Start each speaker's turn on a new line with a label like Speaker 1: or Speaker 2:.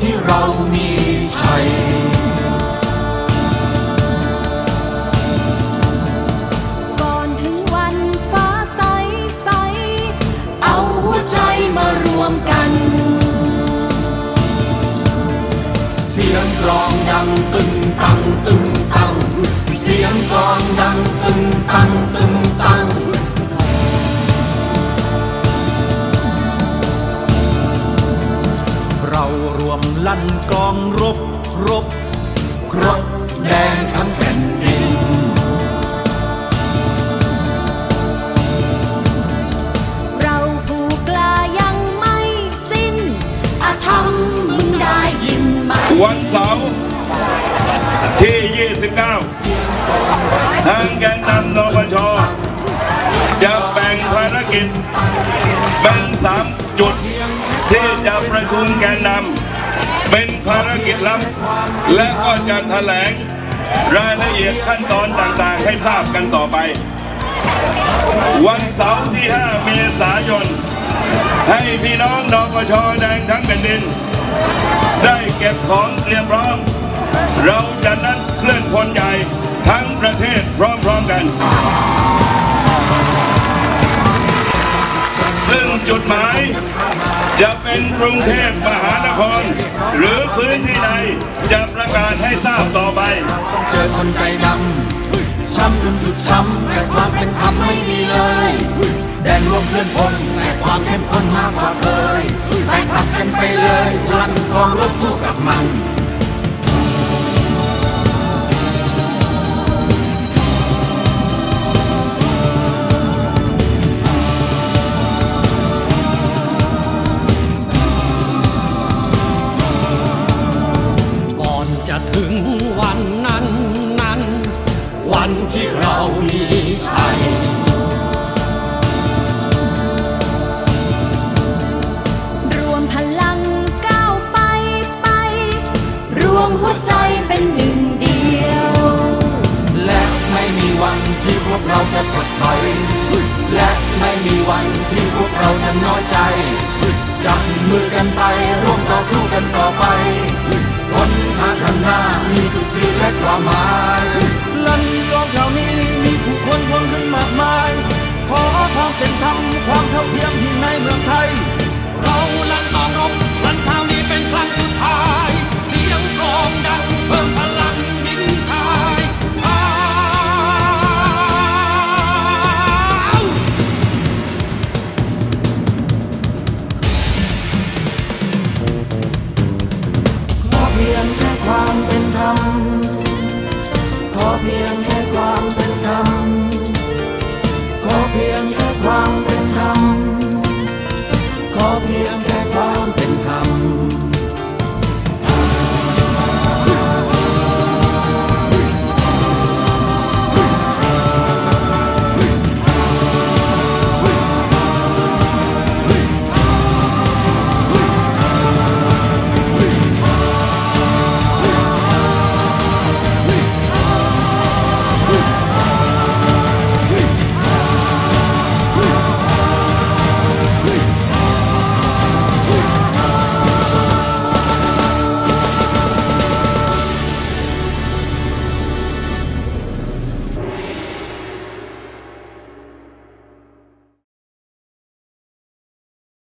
Speaker 1: ที่เรามีชัย
Speaker 2: ก่อนถึงวันฟ้าใสใส
Speaker 1: เอาหัวใจมารวมกัน เสียงกลองดังตึงตังตึงตัง เสียงกลองดังตึงตังตึงตัง
Speaker 3: รวมลั่นกองรบรบ
Speaker 1: ครบแดงทั้งแผ่นดิน
Speaker 2: เราผู้กล้ายังไม่สิ้น
Speaker 1: อาธรรมมึงได้ยินไหม
Speaker 4: วันเสาร์ที่ 29 ทางแกนนำนปชจะแบ่งภารกิจเป็นสามจุด ที่จะประชุมแกนนำเป็นภารกิจลับ และก็จะแถลงรายละเอียดขั้นตอนต่างๆ ให้ทราบกันต่อไป วันเสาร์ที่ 5 เมษายน ให้พี่น้องนปชแดงทั้งแผ่นดิน ได้เก็บของเตรียมพร้อม เราจะนัดเคลื่อนพลใหญ่ทั้งประเทศพร้อมๆกัน จุดหมาย จะเป็นกรุงเทพมหานคร หรือพื้นที่ใดจะประกาศให้ทราบต่อไป
Speaker 1: ต้องเจอคนใจดำช้ำจนสุดช้ำแต่ความเป็นธรรมไม่มีเลยแดนรวมเคลื่อนพลแต่ความเข้มข้นมากกว่าเคยแตกหักกันไปเลยลั่นกองรบสู้กับมัน
Speaker 3: วัน
Speaker 1: ที่เรามีชัย
Speaker 2: รวมพลังก้าวไปไป
Speaker 1: รวมหัวใจเป็นหนึ่งเดียว และไม่มีวันที่พวกเราจะถดถอย และไม่มีวันที่พวกเราจะน้อยใจ จับมือกันไปร่วมต่อสู้กันต่อไป